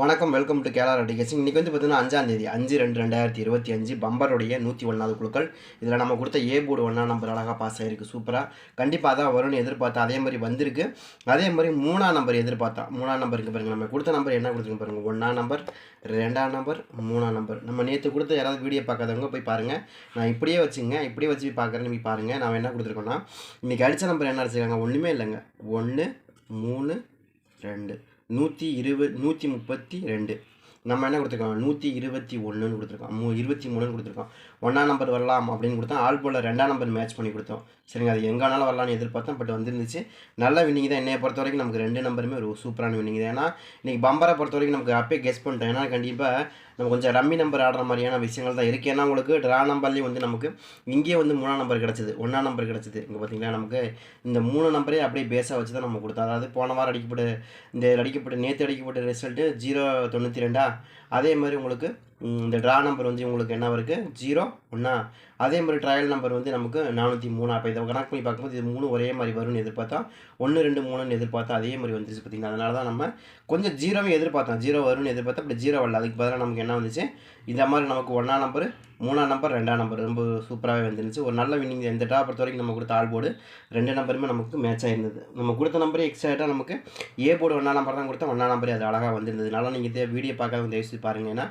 வணக்கம் welcome to கேலார் அடிகேசிங் இன்றைக்கி வந்து பார்த்தீங்கன்னா அஞ்சாம் தேதி அஞ்சு ரெண்டு ரெண்டாயிரத்தி இருபத்தி அஞ்சு. பம்பருடைய நூற்றி ஒன்றாவது குழுக்கள். இதில் நம்ம கொடுத்த ஏ போர்டு ஒன்றா நம்பர் அழகாக பாஸ் ஆகிருக்கு சூப்பராக கண்டிப்பாக தான் வரும்னு எதிர்பார்த்தா அதே மாதிரி வந்திருக்கு. அதே மாதிரி மூணாம் நம்பர் எதிர்பார்த்தா. மூணாம் நம்பருக்கு பாருங்கள் நம்ம கொடுத்த நம்பர் என்ன கொடுத்துருக்கு பாருங்கள் ஒன்றாம் நம்பர் ரெண்டாம் நம்பர் மூணாம் நம்பர் நம்ம நேற்று கொடுத்த யாராவது வீடியோ பார்க்காதவங்க போய் பாருங்கள் நான் இப்படியே வச்சுங்க இப்படியே வச்சு பார்க்குறேன்னு போய் பாருங்கள் நான் என்ன கொடுத்துருக்கோன்னா இன்றைக்கி அடித்த நம்பர் என்ன அடிச்சிருக்காங்க? ஒன்றுமே இல்லைங்க. ஒன்று மூணு ரெண்டு. நூற்றி இருபது நூற்றி முப்பத்தி ரெண்டு. நம்ம என்ன கொடுத்துருக்கோம்? நூற்றி இருபத்தி ஒன்றுன்னு கொடுத்துருக்கோம். மூ இருபத்தி மூணுன்னு கொடுத்துருக்கோம். ஒன்றாம் நம்பர் வரலாம் அப்படின்னு கொடுத்தோம் ஆல் போலில் ரெண்டாம் நம்பர் மேட்ச் பண்ணி கொடுத்தோம். சரிங்க அது எங்கேனாலும் வரலாம்னு எதிர்பார்த்தோம் பட் வந்துருந்துச்சு. நல்ல வின்னிங் தான். என்னைய பொறுத்த வரைக்கும் நமக்கு ரெண்டு நம்பருமே ஒரு சூப்பரான வின்னிங் தான். ஏன்னா இன்றைக்கி பம்பரை பொறுத்த வரைக்கும் நமக்கு அப்பயே கெஸ் பண்ணிட்டோம். ஏன்னா கண்டிப்பாக நம்ம கொஞ்சம் ரம்மி நம்பர் ஆடுற மாதிரியான விஷயங்கள் தான் இருக்குது ஏன்னா உங்களுக்கு ட்ரா நம்பர்லேயும் வந்து நமக்கு இங்கேயே வந்து மூணாம் நம்பர் கிடச்சிது ஒன்றாம் நம்பர் கிடச்சிது. இங்கே பார்த்தீங்கன்னா நமக்கு இந்த மூணு நம்பரே அப்படியே பேஸாக வச்சு தான் நம்ம கொடுத்தோம். அதாவது போன வாரம் அடிக்கப்பட்ட இந்த அடிக்கப்பட்ட நேற்று அடிக்கப்பட்ட ரிசல்ட்டு ஜீரோ தொண்ணூற்றி ரெண்டா? அதே மாதிரி உங்களுக்கு இந்த ட்ரா நம்பர் வந்து உங்களுக்கு என்ன இருக்குது ஜீரோ ஒன்றா அதே மாதிரி ட்ரையல் நம்பர் வந்து நமக்கு நானூற்றி மூணு. அப்போ இதை கணக்கு பண்ணி பார்க்கும்போது இது மூணு ஒரே மாதிரி வரும்னு எதிர்பார்த்தா ஒன்று ரெண்டு மூணுன்னு எதிர்பார்த்தா அதே மாதிரி வந்துருச்சு பார்த்தீங்கன்னா அதனால தான் நம்ம கொஞ்சம் ஜீரோவே எதிர்பார்த்தோம். ஜீரோ வரும்னு எதிர்பார்த்தா அப்படி ஜீரோ வரல. அதுக்கு பதிலாக நமக்கு என்ன வந்துச்சு? இந்த மாதிரி நமக்கு ஒன்றா நம்பர் மூணாம் நம்பர் ரெண்டாம் நம்பர் ரொம்ப சூப்பராகவே வந்துருந்துச்சு. ஒரு நல்ல வின்னிங் இந்த டா பொறுத்த வரைக்கும் நம்ம கொடுத்த ஆல் போர்டு ரெண்டு நம்பருமே நமக்கு மேட்ச் ஆயிருந்தது. நம்ம கொடுத்த நம்பரே எக்ஸ்ட்ரா ஆகிட்டா நமக்கு ஏ போர்டு ஒன்றா நம்பர் தான் கொடுத்தா ஒன்றா நம்பரே அது அழகாக வந்திருந்ததுனால நீங்கள் இதே வீடியோ பார்க்காத தயவுசெய்து பாருங்க. ஏன்னா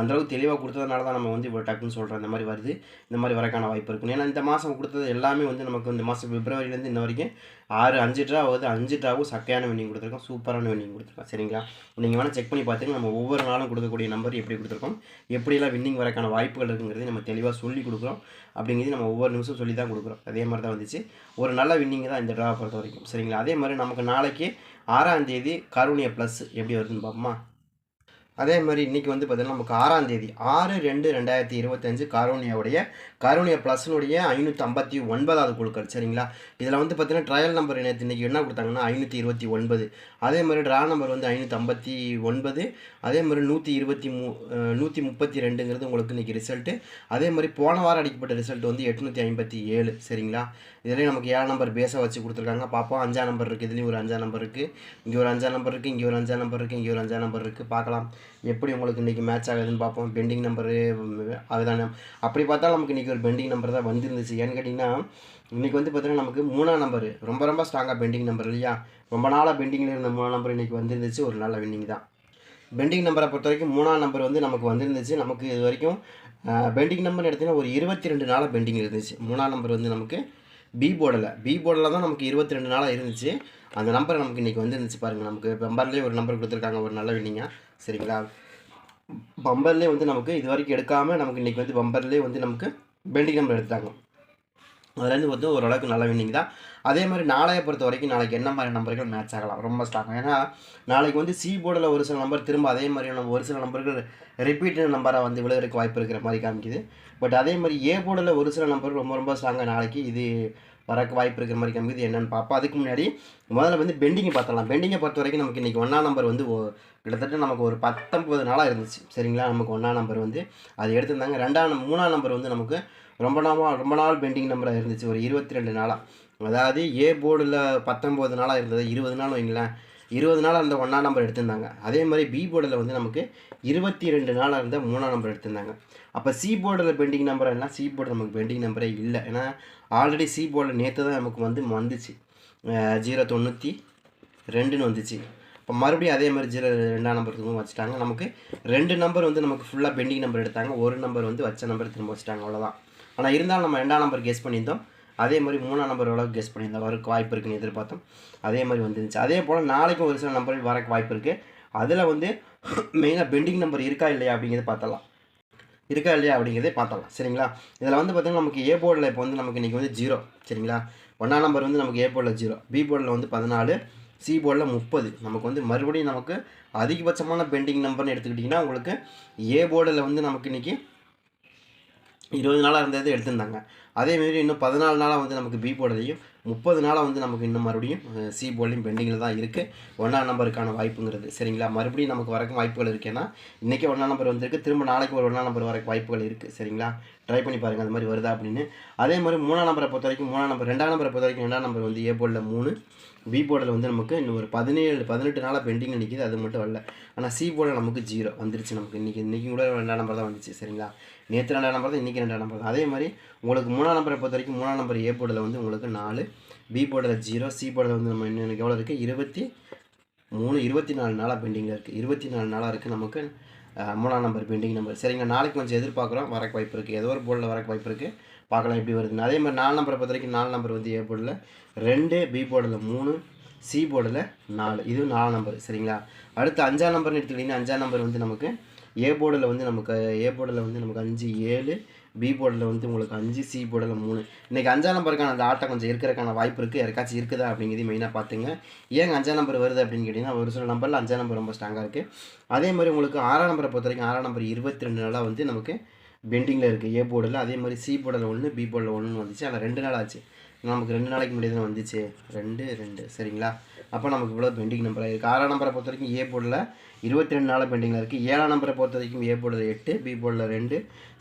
அந்தளவுக்கு தெளிவாக கொடுத்ததுனால தான் நம்ம வந்து இவ்வளோ டக்குன்னு சொல்கிறோம் இந்த மாதிரி வருது. இந்த மாதிரி வரக்கான வாய்ப்பு இருக்கும் ஏன்னா இந்த மாதம் கொடுத்தது எல்லாமே வந்து நமக்கு இந்த மாதம் பிப்ரவரிலேருந்து இன்ன வரைக்கும் ஆறு அஞ்சு ட்ரா ஆகுது. அஞ்சு ட்ராவும் சக்கையான வின்னிங் கொடுத்துருக்கோம். சூப்பரான வின்னிங் கொடுத்துருக்கோம். சரிங்களா? நீங்கள் வேணால் செக் பண்ணி பார்த்துங்க நம்ம ஒவ்வொரு நாளும் கொடுக்கக்கூடிய நம்பர் எப்படி கொடுத்துருக்கோம் எப்படியெல்லாம் வின்னிங் வரக்கான வாய்ப்புகள் இருக்குங்கிறது நம்ம தெளிவாக சொல்லி கொடுக்குறோம். அப்படிங்கிறது நம்ம ஒவ்வொரு நிமிஷம் சொல்லி தான் கொடுக்குறோம். அதே மாதிரி தான் வந்துச்சு. ஒரு நல்ல வின்னிங் தான் இந்த ட்ரா பொறுத்த வரைக்கும் சரிங்களா? அதே மாதிரி நமக்கு நாளைக்கு ஆறாம் தேதி கருணிய ப்ளஸ் எப்படி வருதுன்னு பார்ப்போமா? அதே மாதிரி இன்றைக்கி வந்து பார்த்திங்கன்னா நமக்கு ஆறாம் தேதி ஆறு ரெண்டு ரெண்டாயிரத்தி இருபத்தஞ்சு கருணியாவுடைய காரோனியா ப்ளஸ்னுடைய ஐநூற்றி ஐம்பத்தி ஒன்பதாவது குழுக்கள் சரிங்களா? இதில் வந்து பார்த்தீங்கன்னா ட்ரையல் நம்பர் நேற்று இன்றைக்கி என்ன கொடுத்தாங்கன்னா ஐநூற்றி இருபத்தி ஒன்பது. அதே மாதிரி ட்ரா நம்பர் வந்து ஐநூற்றி ஐம்பத்தி ஒன்பது. அதே மாதிரி நூற்றி இருபத்தி மூ நூற்றி முப்பத்தி ரெண்டுங்கிறது உங்களுக்கு இன்றைக்கி ரிசல்ட்டு அதே மாதிரி போன வாரம் அடிக்கப்பட்ட ரிசல்ட் வந்து எட்நூற்றி ஐம்பத்தி ஏழு சரிங்களா? இதுலேயும் நமக்கு ஏழாம் நம்பர் பேஸாக வச்சு கொடுத்துருக்காங்க. பார்ப்போம் அஞ்சாம் நம்பர் இருக்குது இதுலேயும் ஒரு அஞ்சாம் நம்பர் இருக்குது இங்கே ஒரு அஞ்சாம் நம்பர் இருக்குது இங்கே ஒரு அஞ்சாம் நம்பர் இருக்குது இங்கே ஒரு அஞ்சாம் நம்பர் இருக்குது பார்க்கலாம். எப்படி உங்களுக்கு இன்றைக்கி மேட்ச் ஆகுதுன்னு பார்ப்போம் பெண்டிங் நம்பரு அதுதானே. அப்படி பார்த்தா நமக்கு இன்றைக்கி ஒரு பெண்டிங் நம்பர் தான் வந்துருந்துச்சு. ஏன்னு கேட்டிங்கன்னா இன்றைக்கி வந்து பார்த்தீங்கன்னா நமக்கு மூணாம் நம்பர் ரொம்ப ரொம்ப ஸ்ட்ராங்காக பெண்டிங் நம்பர் இல்லையா? ரொம்ப நாளாக பெண்டிங்கில் இருந்த மூணாம் நம்பர் இன்றைக்கி வந்துருந்துச்சு. ஒரு நல்ல வின்னிங் தான். பெண்டிங் நம்பரை பொறுத்த வரைக்கும் மூணாம் நம்பர் வந்து நமக்கு வந்துருந்துச்சு. நமக்கு இது வரைக்கும் பெண்டிங் நம்பர் எடுத்தீங்கன்னா ஒரு இருபத்தி ரெண்டு நாளாக பெண்டிங் இருந்துச்சு. மூணாம் நம்பர் வந்து நமக்கு பி போர்டில் பி போர்டில் தான் நமக்கு இருபத்தி ரெண்டு நாளாக இருந்துச்சு. அந்த நம்பர் நமக்கு இன்றைக்கி வந்துருந்துச்சு பாருங்கள் நமக்கு பம்பர்லேயே ஒரு நம்பர் கொடுத்துருக்காங்க. ஒரு நல்ல வின்னிங்காக சரிங்களா? பம்பர்லேயே வந்து நமக்கு இது வரைக்கும் எடுக்காமல் நமக்கு இன்றைக்கி வந்து பம்பர்லேயே வந்து நமக்கு பெண்டிங் நம்பர் எடுத்தாங்க. அதுலேருந்து வந்து ஓரளவுக்கு நல்ல வின்னிங் தான். அதே மாதிரி நாளையை பொறுத்த வரைக்கும் நாளைக்கு என்ன மாதிரி நம்பர்கள் மேட்ச் ஆகலாம்? ரொம்ப ஸ்ட்ராங் ஏன்னா நாளைக்கு வந்து சி போர்டில் ஒரு சில நம்பர் திரும்ப அதே மாதிரியான ஒரு சில நம்பர்கள் ரிப்பீட்டட் நம்பராக வந்து விழுகிறதுக்கு வாய்ப்பு இருக்கிற மாதிரி காமிக்குது. பட் அதே மாதிரி ஏ போர்டில் ஒரு சில நம்பர் ரொம்ப ரொம்ப ஸ்ட்ராங்காக நாளைக்கு இது வரக்கு வாய்ப்பு இருக்கிற மாதிரி காமிக்குது. என்னென்னு பார்ப்போம் அதுக்கு முன்னாடி முதல்ல வந்து பெண்டிங்கை பார்த்துடலாம். பெண்டிங்கை பொறுத்த வரைக்கும் நமக்கு இன்றைக்கி ஒன்றா நம்பர் வந்து கிட்டத்தட்ட நமக்கு ஒரு பத்தொம்பது நாளாக இருந்துச்சு. சரிங்களா? நமக்கு ஒன்றா நம்பர் வந்து அது எடுத்திருந்தாங்க. ரெண்டாம் மூணாம் நம்பர் வந்து நமக்கு ரொம்ப நாளாக ரொம்ப நாள் பெண்டிங் நம்பராக இருந்துச்சு ஒரு இருபத்தி ரெண்டு நாளாக அதாவது ஏ போர்டில் பத்தொம்போது நாளாக இருந்தது இருபது நாள் வைங்களேன். இருபது நாள் அந்த ஒன்றாம் நம்பர் எடுத்திருந்தாங்க. அதே மாதிரி பி போர்டில் வந்து நமக்கு இருபத்தி ரெண்டு நாளாக இருந்த மூணாம் நம்பர் எடுத்திருந்தாங்க. அப்போ சி போர்டில் பெண்டிங் நம்பர் என்ன? சி போர்டு நமக்கு பெண்டிங் நம்பரே இல்லை. ஏன்னா ஆல்ரெடி சி போர்டில் நேற்று தான் நமக்கு வந்து வந்துச்சு. ஜீரோ தொண்ணூற்றி ரெண்டுன்னு வந்துச்சு. இப்போ மறுபடியும் அதே மாதிரி ஜீரோ ரெண்டாம் நம்பர் திரும்ப வச்சுட்டாங்க. நமக்கு ரெண்டு நம்பர் வந்து நமக்கு ஃபுல்லாக பெண்டிங் நம்பர் எடுத்தாங்க. ஒரு நம்பர் வந்து வச்ச நம்பர் திரும்ப வச்சுட்டாங்க. அவ்வளோதான் ஆனால் இருந்தாலும் நம்ம ரெண்டாம் நம்பர் கெஸ் பண்ணியிருந்தோம். அதே மாதிரி மூணாம் நம்பர் அளவுக்கு கெஸ் பண்ணியிருந்தோம். வரக்கு வாய்ப்பு இருக்குன்னு எதிர்பார்த்தோம். அதே மாதிரி வந்துருந்துச்சு. அதே போல் நாளைக்கும் ஒரு சில நம்பர் வரக்கு வாய்ப்பு இருக்குது அதில் வந்து மெயினாக பெண்டிங் நம்பர் இருக்கா இல்லையா அப்படிங்கிறத பார்த்தலாம் இருக்கா இல்லையா அப்படிங்கிறதே பார்த்தலாம் சரிங்களா? இதில் வந்து பார்த்திங்கன்னா நமக்கு ஏ போர்டில் இப்போ வந்து நமக்கு இன்றைக்கி வந்து ஜீரோ சரிங்களா? ஒன்றாம் நம்பர் வந்து நமக்கு ஏ போர்டில் ஜீரோ பி போர்டில் வந்து பதினாலு. சி போர்டில் முப்பது. நமக்கு வந்து மறுபடியும் நமக்கு அதிகபட்சமான பெண்டிங் நம்பர்னு எடுத்துக்கிட்டிங்கன்னா உங்களுக்கு ஏ போர்டில் வந்து நமக்கு இன்றைக்கி இருபது நாளாக இருந்தது எடுத்திருந்தாங்க. அதேமாரி இன்னும் பதினாலு நாளாக வந்து நமக்கு பி போர்டுலையும் முப்பது நாளாக வந்து நமக்கு இன்னும் மறுபடியும் சி போர்ட்லையும் பெண்டிங்கில் தான் இருக்குது ஒன்றாம் நம்பருக்கான வாய்ப்புங்கிறது. சரிங்களா? மறுபடியும் நமக்கு வரக்கும் வாய்ப்புகள் இருக்கேன்னா இன்றைக்கி ஒன்றாம் நம்பர் வந்திருக்கு. திரும்ப நாளைக்கு ஒரு ஒன்றாம் நம்பர் வரக்கு வாய்ப்புகள் இருக்குது சரிங்களா? ட்ரை பண்ணி பாருங்கள் அது மாதிரி வருதா அப்படின்னு. அதே மாதிரி மூணாம் நம்பரை பொறுத்த வரைக்கும் மூணாம் நம்பர் ரெண்டாம் நம்பரை பொறுத்த வரைக்கும் ரெண்டாம் நம்பர் வந்து ஏ போர்டில் மூணு பி போர்டில் வந்து நமக்கு இன்னும் ஒரு பதினேழு பதினெட்டு நாளாக பெண்டிங் நிற்கிது அது மட்டும் வரல. ஆனால் சி போர்டில் நமக்கு ஜீரோ வந்துருச்சு நமக்கு. இன்றைக்கி இன்றைக்கி கூட ரெண்டாம் நம்பர் தான் வந்துச்சு சரிங்களா? நேற்று ரெண்டாம் நம்பர் தான் இன்றைக்கி ரெண்டாம் நம்பர் தான். அதே மாதிரி உங்களுக்கு மூணாம் நம்பரை பொறுத்த வரைக்கும் மூணாம் நம்பர் ஏ போர்டில் வந்து உங்களுக்கு நாலு பி போர்டில் ஜீரோ சி போர்டில் வந்து நம்ம இன்னும் எனக்கு எவ்வளோ இருக்குது இருபத்தி மூணு இருபத்தி நாலு நாளாக பெண்டிங்கில் இருக்குது இருபத்தி நாலு நாளாக இருக்குது நமக்கு. மூணாம் நம்பர் பெண்டிங் நம்பர் சரிங்க நாளைக்கு கொஞ்சம் எதிர்பார்க்குறோம். வரக்கு வாய்ப்பு இருக்குது ஏதோ ஒரு போர்டில் வரக்கு வாய்ப்பு இருக்குது பார்க்கலாம் எப்படி வருதுன்னு. அதே மாதிரி நாலு நம்பரை பொறுத்த வரைக்கும் நாலு நம்பர் வந்து ஏ போர்டில் ரெண்டு பி போர்டில் மூணு சி போர்டில் நாலு. இது நாலு நம்பர். சரிங்களா? அடுத்து அஞ்சாம் நம்பர்னு எடுத்துக்கிட்டிங்கன்னா அஞ்சாம் நம்பர் வந்து நமக்கு ஏ போர்டில் வந்து நமக்கு ஏ போர்டில் வந்து நமக்கு அஞ்சு ஏழு பி போர்டில் வந்து உங்களுக்கு அஞ்சு சி போர்டில் மூணு. இன்றைக்கி அஞ்சாம் நம்பருக்கான அந்த ஆட்டை கொஞ்சம் இருக்கிறக்கான வாய்ப்பு இருக்குது யாருக்காச்சும் இருக்குதா அப்படிங்கிறது மெயினாக பார்த்துங்க. ஏங்க அஞ்சாம் நம்பர் வருது அப்படின்னு கேட்டிங்கன்னா ஒரு சில நம்பரில் அஞ்சாம் நம்பர் ரொம்ப ஸ்ட்ராங்காக இருக்குது அதே மாதிரி உங்களுக்கு ஆறாம் நம்பரை பொறுத்த வரைக்கும் ஆறாம் நம்பர் இருபத்தி ரெண்டு நாளாக வந்து நமக்கு பெண்டிங்கில் இருக்குது ஏ போர்டில் அதே மாதிரி சி போர்டில் ஒன்று பி போர்டில் ஒன்று வந்துச்சு. அதில் ரெண்டு நாள் ஆச்சு. நமக்கு ரெண்டு நாளைக்கு முன்னாடி தான் வந்துச்சு. ரெண்டு ரெண்டு. சரிங்களா? அப்போ நமக்கு இவ்வளோ பெண்டிங் நம்பராக இருக்குது ஆறாம் நம்பரை பொறுத்த வரைக்கும் ஏ போர்டில் இருபத்தி ரெண்டு நாள் பெண்டிங்கில் இருக்குது ஏழாம் நம்பரை பொறுத்த வரைக்கும் ஏ போர்டில் எட்டு பி போர்டில் ரெண்டு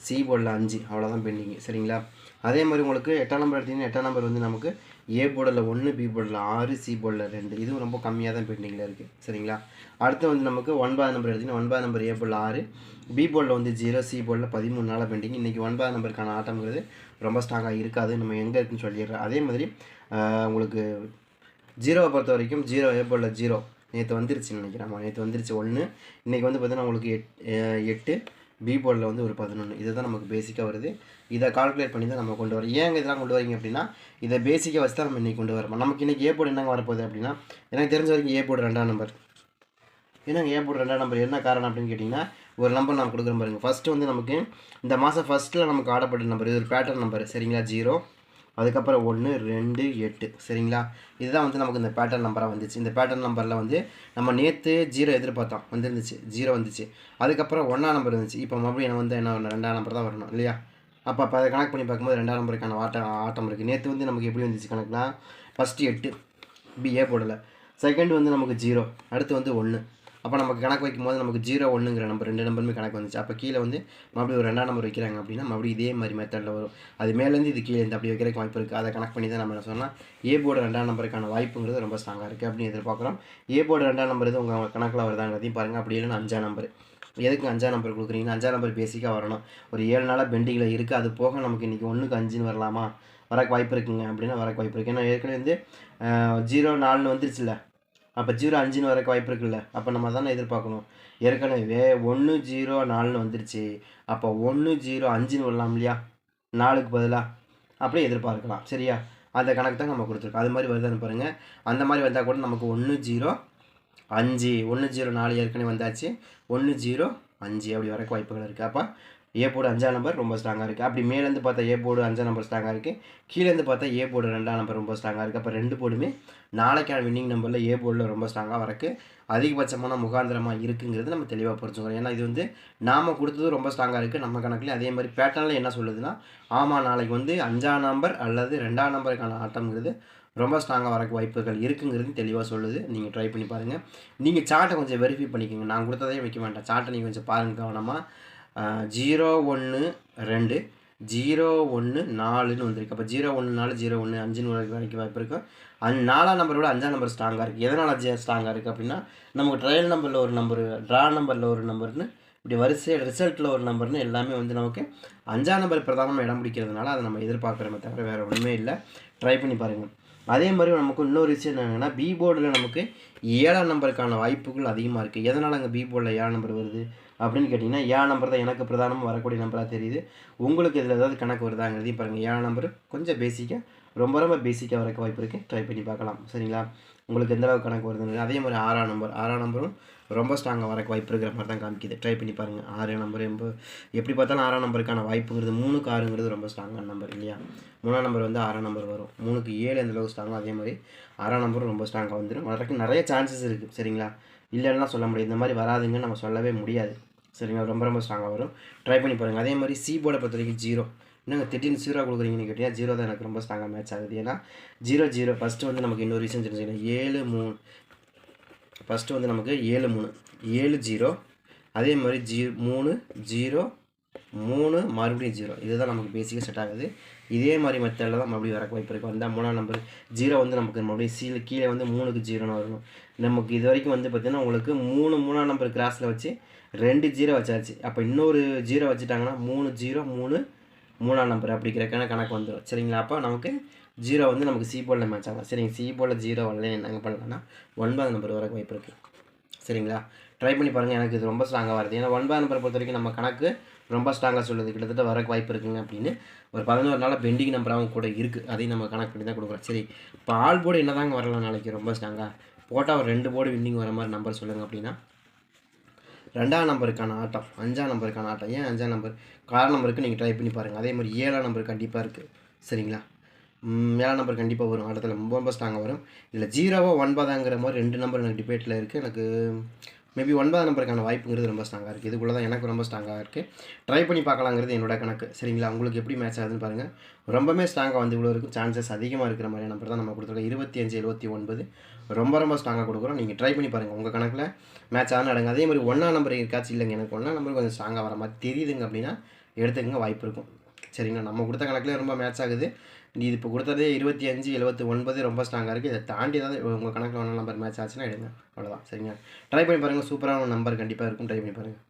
சி போர்டில் அஞ்சு. அவ்வளோதான் பெண்டிங் சரிங்களா? அதே மாதிரி உங்களுக்கு எட்டாம் நம்பர் எடுத்தீங்கன்னா எட்டாம் நம்பர் வந்து நமக்கு ஏ போர்டில் ஒன்று பி போர்டில் ஆறு சி போர்டில் ரெண்டு. இதுவும் ரொம்ப கம்மியாக தான் பெண்டிங்கில் இருக்குது சரிங்களா? அடுத்து வந்து நமக்கு ஒன்பது நம்பர் எடுத்திங்கன்னா ஒன்பது நம்பர் ஏ போர்டில் ஆறு பி போர்டில் வந்து ஜீரோ சி போர்டில் பதிமூணு நாளாக பெண்டிங் இன்றைக்கி ஒன்பது நம்பருக்கான ஆட்டம்ங்கிறது ரொம்ப ஸ்ட்ராங்காக இருக்காது. நம்ம எங்கே இருக்குன்னு சொல்லிடுறோம் அதே மாதிரி உங்களுக்கு ஜீரோவை பொறுத்த வரைக்கும் ஜீரோ ஏ போர்டில் ஜீரோ நேற்று வந்துருச்சுன்னு நினைக்கிறேன். ஆமாம் நேற்று வந்துருச்சு. ஒன்று இன்றைக்கி வந்து பார்த்தீங்கன்னா உங்களுக்கு எட் எட்டு பி போர்டில் வந்து ஒரு பதினொன்று இதுதான் நமக்கு பேசிக்காக வருது. இதை கால்குலேட் பண்ணி தான் நம்ம கொண்டு வரோம். ஏங்க இதெல்லாம் கொண்டு வரீங்க அப்படின்னா இதை பேசிக்காக வச்சு தான் நம்ம இன்றைக்கி கொண்டு வரோம். நமக்கு இன்றைக்கி ஏ போர்டு என்னங்க வரப்போகுது அப்படின்னா எனக்கு தெரிஞ்ச வரைக்கும் ஏ போர்டு ரெண்டாம் நம்பர் என்னங்க ஏ போர்டு ரெண்டாம் நம்பர் என்ன காரணம் அப்படின்னு கேட்டிங்கன்னா ஒரு நம்பர் நான் கொடுக்குற பாருங்க. ஃபஸ்ட்டு வந்து நமக்கு இந்த மாதம் ஃபஸ்ட்டில் நமக்கு ஆடப்பட்ட நம்பர் இது ஒரு பேட்டர்ன் நம்பர் சரிங்களா? ஜீரோ அதுக்கப்புறம் ஒன்று ரெண்டு எட்டு. சரிங்களா? இதுதான் வந்து நமக்கு இந்த பேட்டர்ன் நம்பராக வந்துச்சு. இந்த பேட்டர்ன் நம்பரில் வந்து நம்ம நேற்று ஜீரோ எதிர்பார்த்தோம் வந்துருந்துச்சு. ஜீரோ வந்துச்சு. அதுக்கப்புறம் ஒன்றாம் நம்பர் இருந்துச்சு இப்போ மறுபடியும் வந்து என்ன வரணும்? ரெண்டாம் நம்பர் தான் வரணும் இல்லையா? அப்போ அப்போ அதை கணக்கு பண்ணி பார்க்கும்போது ரெண்டாம் நம்பருக்கான ஆட்டம் ஆட்டம் இருக்குது நேற்று வந்து நமக்கு எப்படி வந்துச்சு கணக்குனா ஃபஸ்ட்டு எட்டு பிஏ போடலை. செகண்ட் வந்து நமக்கு ஜீரோ அடுத்து வந்து ஒன்று அப்போ நமக்கு கணக்கு வைக்கும் போது நமக்கு ஜீரோ ஒன்றுங்கிற நம்பர் ரெண்டு நம்பருமே கணக்கு வந்துச்சு. அப்போ கீழே வந்து மறுபடியும் ஒரு ரெண்டாம் நம்பர் வைக்கிறாங்க அப்படின்னா மறுபடியும் இதே மாதிரி மெத்தடில் வரும். அது மேலேருந்து இது கீழே இருந்து அப்படி வைக்கிறதுக்கு வாய்ப்பு இருக்குது அதை கணக்கு பண்ணி தான் நம்ம சொன்னால் ஏ போர்டு ரெண்டாம் நம்பருக்கான வாய்ப்புங்கிறது ரொம்ப ஸ்ட்ராங்காக இருக்குது அப்படின்னு எதிர்பார்க்குறோம். ஏ போர்டு ரெண்டாம் நம்பர் இது உங்கள் கணக்கில் வருதாங்கிறதையும் பாருங்கள் அப்படி இல்லைன்னா அஞ்சாம் நம்பர் எதுக்கு அஞ்சாம் நம்பர் கொடுக்குறீங்கன்னா அஞ்சாம் நம்பர் பேசிக்காக வரணும். ஒரு ஏழு நாளாக பெண்டிங்கில் இருக்குது அது போக நமக்கு இன்றைக்கி ஒன்றுக்கு அஞ்சுன்னு வரலாமா? வரக்கு வாய்ப்பு இருக்குங்க. அப்படின்னா வரக்கு வாய்ப்பு இருக்குது ஏன்னா ஏற்கனவே வந்து ஜீரோ நாலுன்னு வந்துருச்சுல்ல. அப்போ ஜீரோ அஞ்சுன்னு வரக்கு வாய்ப்பு இருக்குல்ல. அப்போ நம்ம தானே எதிர்பார்க்கணும். ஏற்கனவே ஒன்று ஜீரோ நாலுன்னு வந்துருச்சு. அப்போ ஒன்று ஜீரோ அஞ்சுன்னு வரலாம் இல்லையா? நாலுக்கு பதிலாக அப்படியே எதிர்பார்க்கலாம். சரியா? அந்த கணக்கு தான் நம்ம கொடுத்துருக்கோம். அது மாதிரி வருதான்னு பாருங்கள் அந்த மாதிரி வந்தால் கூட நமக்கு ஒன்று ஜீரோ அஞ்சு. ஒன்று ஜீரோ நாலு ஏற்கனவே வந்தாச்சு. ஒன்று ஜீரோ அஞ்சு. அப்படி வரக்கு வாய்ப்புகள் இருக்குது அப்போ ஏ போர்டு அஞ்சாம் நம்பர் ரொம்ப ஸ்ட்ராங்காக இருக்குது அப்படி மேலேருந்து பார்த்தா ஏ போர்டு அஞ்சாம் நம்பர் ஸ்ட்ராங்காக இருக்குது கீழேருந்து பார்த்தா ஏ போர்டு ரெண்டாம் நம்பர் ரொம்ப ஸ்ட்ராங்காக இருக்குது அப்போ ரெண்டு போர்டுமே நாளைக்கான வின்னிங் நம்பரில் ஏ போர்டில் ரொம்ப ஸ்ட்ராங்காக வரக்கு அதிகபட்சமான முகாந்திரமாக இருக்குங்கிறது நம்ம தெளிவாக புரிஞ்சுக்கிறோம் ஏன்னா இது வந்து நாம் கொடுத்தது ரொம்ப ஸ்ட்ராங்காக இருக்குது நம்ம கணக்குலேயும் அதே மாதிரி பேட்டர்னில் என்ன சொல்லுதுன்னா ஆமாம் நாளைக்கு வந்து அஞ்சாம் நம்பர் அல்லது ரெண்டாம் நம்பருக்கான ஆட்டம்ங்கிறது ரொம்ப ஸ்ட்ராங்காக வரக்கு வாய்ப்புகள் இருக்குங்கிறது தெளிவாக சொல்லுது. நீங்கள் ட்ரை பண்ணி பாருங்கள் நீங்கள் சார்ட்டை கொஞ்சம் வெரிஃபை பண்ணிக்கோங்க. நான் கொடுத்ததே வைக்க வேண்டாம். சார்ட்டை நீங்கள் கொஞ்சம் பாருங்க கவனமாக ஜீரோ ஒன்று ரெண்டு ஜீரோ ஒன்று நாலுன்னு வந்திருக்கு. அப்போ ஜீரோ ஒன்று நாலு ஜீரோ ஒன்று அஞ்சுன்னு வரைக்கும் வாய்ப்பு இருக்கும் அந் நாலாம் நம்பரோட அஞ்சாம் நம்பர் ஸ்ட்ராங்காக இருக்குது எதனால் அஞ்சு ஸ்ட்ராங்காக இருக்குது அப்படின்னா நமக்கு ட்ரையல் நம்பரில் ஒரு நம்பர் ட்ரா நம்பரில் ஒரு நம்பர்னு இப்படி வரிசை ரிசல்ட்டில் ஒரு நம்பர்னு எல்லாமே வந்து நமக்கு அஞ்சாம் நம்பர் பிரதானமாக இடம் பிடிக்கிறதுனால அதை நம்ம எதிர்பார்க்குறோமே தவிர வேறு ஒன்றுமே இல்லை. ட்ரை பண்ணி பாருங்கள் அதே மாதிரி நமக்கு இன்னொரு விஷயம் என்னென்னா பி போர்டில் நமக்கு ஏழாம் நம்பருக்கான வாய்ப்புகள் அதிகமாக இருக்குது எதனால் அங்கே பி போர்டில் ஏழாம் நம்பர் வருது? அப்படின்னு கேட்டிங்கன்னா ஏழு நம்பர் தான் எனக்கு பிரதானமாக வரக்கூடிய நம்பராக தெரியுது. உங்களுக்கு இதில் ஏதாவது கணக்கு வருதாங்கிறதையும் பாருங்கள் ஏழு நம்பர் கொஞ்சம் பேசிக்காக ரொம்ப ரொம்ப பேசிக்காக வரக்க வாய்ப்பு இருக்குது ட்ரை பண்ணி பார்க்கலாம். சரிங்களா? உங்களுக்கு எந்த அளவுக்கு கணக்கு வருதுன்னு அதே மாதிரி ஆறாம் நம்பர் ஆறாம் நம்பரும் ரொம்ப ஸ்ட்ராங்காக வரக்கு வாய்ப்பு இருக்கிற மாதிரி தான் காமிக்குது. ட்ரை பண்ணி பாருங்கள் ஆறு நம்பர் எம்ப எப்படி பார்த்தாலும் ஆறாம் நம்பருக்கான வாய்ப்புங்கிறது மூணுக்கு ஆறுங்கிறது ரொம்ப ஸ்ட்ராங்கான நம்பர் இல்லையா? மூணாம் நம்பர் வந்து ஆறாம் நம்பர் வரும். மூணுக்கு ஏழு எந்த அளவுக்கு ஸ்ட்ராங்கோ அதே மாதிரி ஆறாம் நம்பரும் ரொம்ப ஸ்ட்ராங்காக வந்துடும் வரக்கு நிறைய சான்சஸ் இருக்குது சரிங்களா? இல்லைன்னா சொல்ல முடியாது. இந்த மாதிரி வராதுங்கன்னு நம்ம சொல்லவே முடியாது. சரிங்களா? ரொம்ப ரொம்ப ஸ்ட்ராங்காக வரும். ட்ரை பண்ணி பாருங்கள் அதே மாதிரி சி போர்டை பொறுத்த வரைக்கும் ஜீரோ என்னங்க திடீர்னு ஜீரோ கொடுக்குறீங்கன்னு கேட்டிங்கன்னா ஜீரோ தான் எனக்கு ரொம்ப ஸ்ட்ராங்காக மேட்ச் ஆகுது. ஏன்னா ஜீரோ ஜீரோ ஃபஸ்ட்டு வந்து நமக்கு இன்னொரு ரீசன் தெரிஞ்சுக்கலாம் ஏழு மூணு. ஃபஸ்ட்டு வந்து நமக்கு ஏழு மூணு. ஏழு ஜீரோ அதே மாதிரி ஜீ மூணு ஜீரோ மூணு மறுபடியும் ஜீரோ இதுதான் நமக்கு பேசிக்காக செட் ஆகுது. இதே மாதிரி மெத்தடில் தான் மறுபடியும் வரக்கு வாய்ப்பு இருக்குது வந்தால் மூணாம் நம்பர் ஜீரோ வந்து நமக்கு மறுபடியும் சீல கீழே வந்து மூணுக்கு ஜீரோன்னு வரணும் நமக்கு இது வரைக்கும் வந்து பார்த்திங்கன்னா உங்களுக்கு மூணு மூணாம் நம்பர் கிராஸில் வச்சு ரெண்டு ஜீரோ வச்சாச்சு. அப்போ இன்னொரு ஜீரோ வச்சுட்டாங்கன்னா மூணு ஜீரோ மூணு மூணாம் நம்பர் அப்படிங்கிற கணக்கு கணக்கு வந்துடும் சரிங்களா? அப்போ நமக்கு ஜீரோ வந்து நமக்கு சி போல மேட்ச் ஆகும். சரிங்க சி போர்டில் ஜீரோ வரல என்னங்க பண்ணலாம்னா ஒன்பதாம் நம்பர் வரக்கு வாய்ப்பு இருக்குது சரிங்களா? ட்ரை பண்ணி பாருங்கள் எனக்கு இது ரொம்ப ஸ்ட்ராங்காக வருது. ஏன்னா ஒன்பதாம் நம்பரை பொறுத்த வரைக்கும் நம்ம கணக்கு ரொம்ப ஸ்ட்ராங்காக சொல்லுது கிட்டத்தட்ட வரக்கு வாய்ப்பு இருக்குங்க அப்படின்னு ஒரு பதினோரு நாளாக பெண்டிங் நம்பராகவும் கூட இருக்குது அதையும் நம்ம கணக்கு பண்ணி தான் கொடுக்குறோம். சரி இப்போ ஆல் போர்டு என்னதாங்க வரலாம் நாளைக்கு? ரொம்ப ஸ்ட்ராங்காக போட்டால் ஒரு ரெண்டு போர்டு வின்னிங் வர மாதிரி நம்பர் சொல்லுங்கள் அப்படின்னா ரெண்டாம் நம்பருக்கான ஆட்டம் அஞ்சாம் நம்பருக்கான ஆட்டம். ஏன் அஞ்சாம் நம்பர் கார் நம்பருக்கு நீங்கள் ட்ரை பண்ணி பாருங்கள் அதே மாதிரி ஏழாம் நம்பர் கண்டிப்பாக இருக்குது சரிங்களா? ஏழாம் நம்பர் கண்டிப்பாக வரும். ஆட்டத்தில் ரொம்ப ரொம்ப ஸ்ட்ராங்காக வரும். இதில் ஜீரோவோ ஒன்பதாங்கிற மாதிரி ரெண்டு நம்பர் எனக்கு டிபேட்டில் இருக்குது எனக்கு மேபி ஒன்பதாம் நம்பருக்கான வாய்ப்புங்கிறது ரொம்ப ஸ்ட்ராங்காக இருக்குது இதுக்குள்ளே தான் எனக்கு ரொம்ப ஸ்ட்ராங்காக இருக்குது ட்ரை பண்ணி பார்க்கலாங்கிறது என்னோட கணக்கு. சரிங்களா? உங்களுக்கு எப்படி மேட்ச் ஆகுதுன்னு பாருங்கள் ரொம்பவே ஸ்ட்ராங்காக வந்து இவ்வளோ இருக்கும் சான்சஸ் அதிகமாக இருக்கிற மாதிரி நம்பர் தான் நம்ம கொடுத்துருக்கோம். இருபத்தி அஞ்சு எழுபத்தி ஒன்பது. ரொம்ப ரொம்ப ஸ்ட்ராங்காக கொடுக்குறோம். நீங்கள் ட்ரை பண்ணி பாருங்கள் உங்கள் கணக்கில் மேட்ச் ஆகும் நடங்க அதே மாதிரி ஒன்றாம் நம்பர் இருக்காச்சு இல்லைங்க. எனக்கு ஒன்றாம் நம்பர் கொஞ்சம் ஸ்ட்ராங்காக வர மாதிரி தெரியுதுங்க அப்படின்னா எடுத்துக்கங்க. வாய்ப்பு இருக்கும். சரிங்களா நம்ம கொடுத்த கணக்கில் ரொம்ப மேட்ச் ஆகுது. நீ இது இப்போ கொடுத்ததே இருபத்தி அஞ்சு எழுபத்தி ஒன்பது ரொம்ப ஸ்ட்ராங்காக இருக்குது இதை தாண்டி ஏதாவது உங்கள் கணக்கில் ஒன்றும் நம்பர் மேட்ச் ஆச்சுன்னா எடுங்க. அவ்வளோதான் சரிங்களா? ட்ரை பண்ணி பாருங்கள் சூப்பரான நம்பர் கண்டிப்பாக இருக்கும். ட்ரை பண்ணி பாருங்கள்